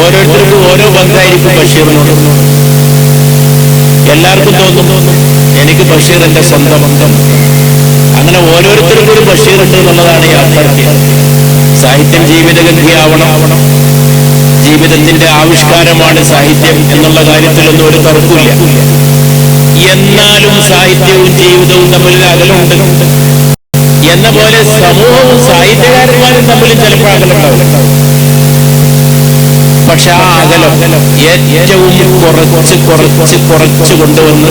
ഓരോരുത്തർക്കും ഓരോ ബന്ധമായിരിക്കും ബഷീറിനോട് എല്ലാവർക്കും തോന്നും എനിക്ക് ബഷീർ എന്റെ സ്വന്തം അങ്ങനെ ഓരോരുത്തർക്കും ഒരു ബഷീർ ഉണ്ട് എന്നുള്ളതാണ് യാഥാർത്ഥ്യം. സാഹിത്യം ജീവിതഗതിയാവണം ജീവിതത്തിന്റെ ആവിഷ്കാരമാണ് സാഹിത്യം എന്നുള്ള കാര്യത്തിലൊന്നും ഒരു തർക്കമില്ല എന്നാലും സാഹിത്യവും ജീവിതവും തമ്മിൽ അകലുണ്ട് എന്ന പോലെ സമൂഹവും സാഹിത്യകാരന്മാരും തമ്മിൽ ചിലപ്പോൾ അകലുണ്ടാവും പക്ഷെ ആ അകലം ഏറ്റവും കുറച്ച് കുറച്ച് കുറച്ച് കൊണ്ടുവന്ന്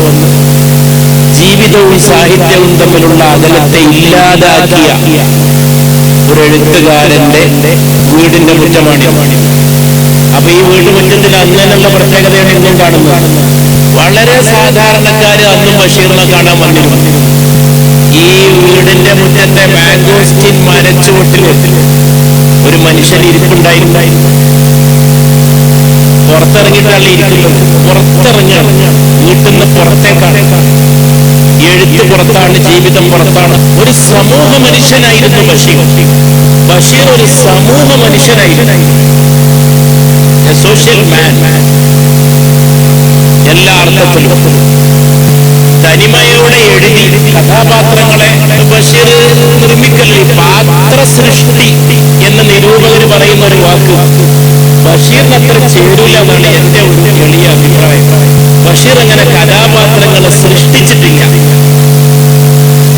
ജീവിതവും സാഹിത്യവും തമ്മിലുള്ള അകലത്തെ ഇല്ലാതാക്കിയ ഒരു എഴുത്തുകാരന്റെ വീടിന്റെ മുറ്റമാണ് അപ്പൊ ഈ വീട്ടുമുറ്റത്തിൽ അങ്ങനെയുള്ള പ്രത്യേകതയാണ് ഇന്നും കാണുന്നത്. വളരെ സാധാരണക്കാര് അന്നും ബഷീറിനെ കാണാൻ വന്നിരുന്നു. ഈ വീടിന്റെ മുറ്റത്തെ മാംഗോസ്റ്റിൻ മരച്ചുവട്ടിൽ ഒരു മനുഷ്യൻ ഇരിപ്പുണ്ടായിട്ടുണ്ടായിരുന്നു പുറത്തിറങ്ങിയിട്ടാണ് ഇരിക്കുന്നത് പുറത്തിറങ്ങാണ് വീട്ടിൽ നിന്ന് പുറത്തേക്കാണ് എഴുത്ത് പുറത്താണ് ജീവിതം പുറത്താണ്. ഒരു സമൂഹ മനുഷ്യനായിരുന്നു ബഷീർ. ബഷീർ ഒരു സമൂഹ മനുഷ്യനായിരുന്നു. Social man. എല്ലാ അർത്ഥത്തിലും തനിമയോടെ എഴുതി കഥാപാത്രങ്ങളെ ബഷീർ നിർമ്മിക്കല്ലേ പാത്ര സൃഷ്ടി എന്ന് നിരൂപകർ പറയുന്ന ഒരു വാക്ക്. ബഷീറിന് അത്ര ചേരൂല എന്നാണ് എന്റെ ഒരു എളിയ അഭിപ്രായം. ബഷീർ അങ്ങനെ കഥാപാത്രങ്ങളെ സൃഷ്ടിച്ചിട്ടില്ല.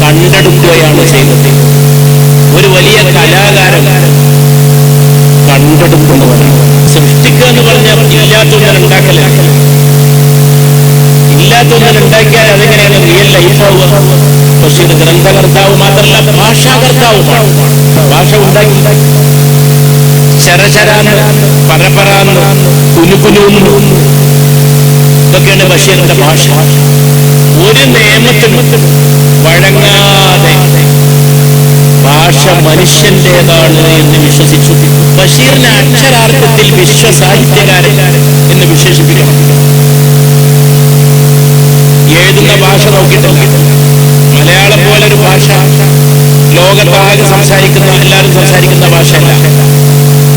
കണ്ടെടുക്കുകയാണ് ചെയ്തത്. ഒരു വലിയ കലാകാരൻ കണ്ടെടുക്കുന്നവർ സൃഷ്ടിക്കുക എന്ന് പറഞ്ഞാൽ ഇല്ലാത്തൊന്നും ഉണ്ടാക്കല ഇല്ലാത്തൊന്നും ഉണ്ടാക്കിയാൽ അതെങ്ങനെയാണ് റിയൽ ലൈഫാവുക ബഷീർ ഗ്രന്ഥകർത്താവ് മാത്രമല്ല ഭാഷാകർത്താവുമാണ്. ഭാഷ ഉണ്ടാക്കി. ചരചരാന്ന് പരപരാന്ന് കുനുകുനുന്നു ഇതൊക്കെയാണ് ബഷീറിന്റെ ഭാഷ. ഒരു നിയമത്തിനും വഴങ്ങാതെ ഭാഷ മനുഷ്യന്റേതാണ് എന്ന് വിശ്വസിച്ചു. ബഷീറിനെ അക്ഷരാർത്ഥത്തിൽ വിശ്വസാഹിത്യകാരൻ എന്ന് വിശേഷിപ്പിക്കണം. എഴുതുന്ന ഭാഷ നോക്കിയിട്ടില്ല. മലയാളം പോലൊരു ഭാഷ. ലോകത്താകെ സംസാരിക്കുന്ന എല്ലാവരും സംസാരിക്കുന്ന ഭാഷയല്ല.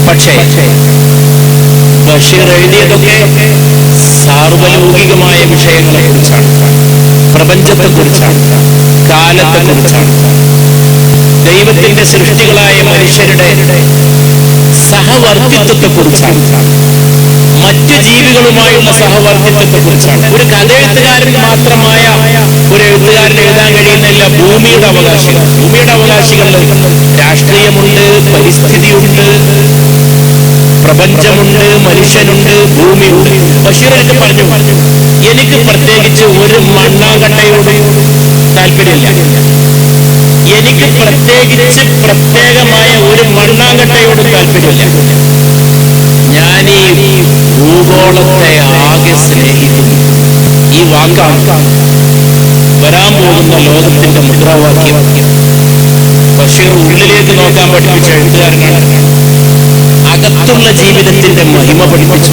പക്ഷേ ബഷീർ എഴുതിയതൊക്കെ സാർവലൗകികമായ വിഷയങ്ങളെ കുറിച്ചാണ് പ്രപഞ്ചത്തെ കുറിച്ചാണ് കാലത്തെ കുറിച്ചാണ് ദൈവത്തിന്റെ സൃഷ്ടികളായ മനുഷ്യരുടെ സഹവർത്തിത്വത്തെ കുറിച്ചാണ് മറ്റ് ജീവികളുമായുള്ള സഹവർത്തിത്വത്തെ കുറിച്ചാണ് ഒരു കഥയെഴുത്തുകാരൻ മാത്രമായ ഒരു എഴുത്തുകാരൻ എഴുതാൻ കഴിയുന്നില്ല ഭൂമിയുടെ അവകാശികൾ. ഭൂമിയുടെ അവകാശികൾ രാഷ്ട്രീയമുണ്ട് പരിസ്ഥിതിയുണ്ട് പ്രപഞ്ചമുണ്ട് മനുഷ്യനുണ്ട് ഭൂമിയുണ്ട്. ബഷീർ എനിക്ക് പറഞ്ഞു. പറഞ്ഞു എനിക്ക് പ്രത്യേകിച്ച് ഒരു മണ്ണാങ്കട്ടയോട് താല്പര്യമില്ല. എനിക്ക് പ്രത്യേകിച്ച് പ്രത്യേകമായ ഒരു മണ്ണാങ്കട്ടയോട് താല്പര്യമില്ല. ഞാൻ ഈ ഭൂഗോളത്തെ ആകെ സ്നേഹിക്കുന്നു. ഈ വാക്കാണ് വരാൻ പോകുന്ന ലോകത്തിന്റെ മുദ്രാവാക്യം. ബഷീർ ഉള്ളിലേക്ക് നോക്കാൻ പഠിപ്പിച്ച എഴുത്തുകാരനാണ് അകത്തുള്ള ജീവിതത്തിന്റെ മഹിമ പഠിപ്പിച്ചു.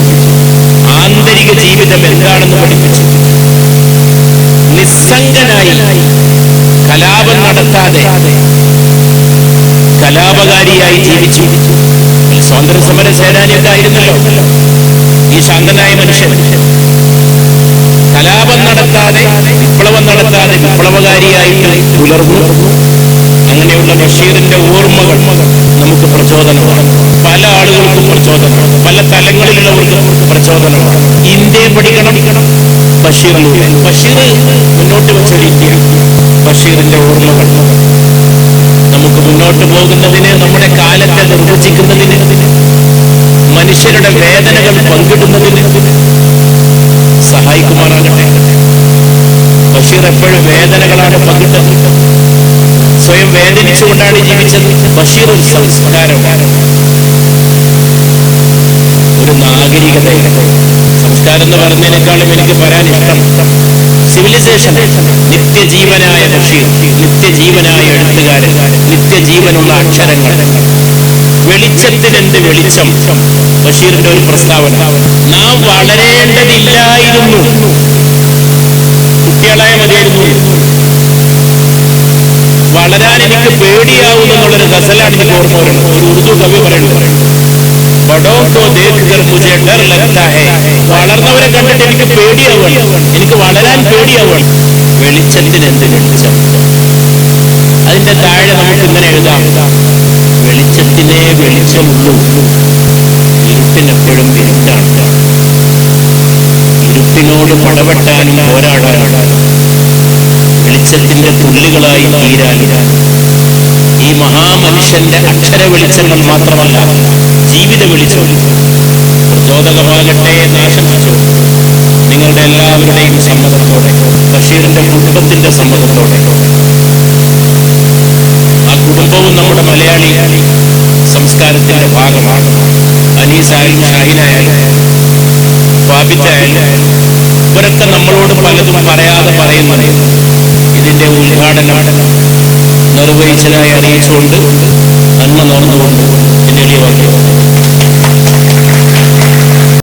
ആന്തരിക ജീവിതം എന്താണെന്ന് പഠിപ്പിച്ചു. നിസ്സംഗനായി കലാപം നടത്താതെ കലാപകാരിയായി ജീവിച്ചു. സ്വാതന്ത്ര്യ സമര സേനാനിയൊക്കെ ആയിരുന്നല്ലോ ഈ ശാന്തനായ മനുഷ്യൻ. കലാപം നടത്താതെ വിപ്ലവം നടത്താതെ വിപ്ലവകാരിയായിട്ട് പുലർന്നു അങ്ങനെയുള്ള ബഷീറിന്റെ ഓർമ്മകൾ നമുക്ക് പ്രചോദനമാണ് പല ആളുകൾക്കും പ്രചോദനമാണ് പല തലങ്ങളിലുള്ളവർക്ക് പ്രചോദനമാണ് ഇന്ത്യയെ പഠിക്കണം. ബഷീറിലൂടെ ബഷീർ മുന്നോട്ട് വെച്ചൊരു ഇന്ത്യ ബഷീറിന്റെ ഓർമ്മകൾ നമുക്ക് മുന്നോട്ട് പോകുന്നതിന് നമ്മുടെ കാലത്തെ നിർവചിക്കുന്നതിന് മനുഷ്യരുടെ വേദനകൾ പങ്കിടുന്നതിന് സഹായിക്കുമാറാകട്ടെ. ബഷീർ എപ്പോഴും വേദനകളാണ് പങ്കിട്ടത്. സ്വയം വേദനിച്ചുകൊണ്ടാണ് ജീവിച്ചത് ബഷീർ ഒരു സംസ്കാരമാണ് ഒരു നാഗരികതയാണ് സംസ്കാരം എന്ന് പറഞ്ഞതിനേക്കാളും എനിക്ക് പറയാൻ ഇഷ്ടം സിവിലൈസേഷൻ നിത്യജീവനായ ബഷീർ നിത്യജീവനായ എഴുത്തുകാരൻ നിത്യജീവനുള്ള അക്ഷരങ്ങൾ. വെളിച്ചത്തിനെന്ത് വെളിച്ചം? ബഷീറിന്റെ ഒരു പ്രസ്താവന. നാം വളരേണ്ടതില്ലായിരുന്നു. കുട്ടികളായ മതിയായിരുന്നു. വളരാൻ എനിക്ക് പേടിയാവുന്നു എന്നുള്ളൊരു ഗസലാണ് എനിക്ക് ഓർമ്മ വരുന്നത്. ഒരു ഉറുദു കവി പറയുന്നത് വളർന്നവരെ കണ്ടിട്ട് എനിക്ക് പേടിയാവുകയാണ്. എനിക്ക് വളരാൻ പേടിയാവുകയാണ്. വെളിച്ചത്തിന് എന്ത് വെളിച്ചം? അതിന്റെ താഴെ നമുക്ക് ഇങ്ങനെ എഴുതാം. വെളിച്ചത്തിനെ വെളിച്ചമുള്ളൂ. ഇരുട്ടിനെപ്പോഴും ഇരുട്ടാണ് ഇരുട്ടിനോട് പടവെട്ടാനും പോരാടാനും. വെളിച്ചത്തിന്റെ തുള്ളികളായി തീരാനും ഈ മഹാമനുഷ്യന്റെ അക്ഷര വെളിച്ചങ്ങൾ മാത്രമല്ല ജീവിത വെളിച്ചം പ്രചോദകമാകട്ടെ എന്ന് ആശംസിച്ചു. നിങ്ങളുടെ എല്ലാവരുടെയും സമ്മതത്തോടെ ബഷീറിന്റെ കുടുംബത്തിന്റെ സമ്മതത്തോടെ. ആ കുടുംബവും നമ്മുടെ മലയാളി സംസ്കാരത്തിന്റെ ഭാഗമാണ്. അനീസായാലും ഷാഹിനായാലും ഫാബിറ്റായാലും ഇവരൊക്കെ നമ്മളോട് പലതും പറയാതെ പറയുന്നുണ്ട്. ഇതിന്റെ ഉദ്ഘാടനം നിർവഹിച്ചതായി അറിയിച്ചുകൊണ്ട് നന്മ നടന്നുകൊണ്ട് എന്റെ വാക്യം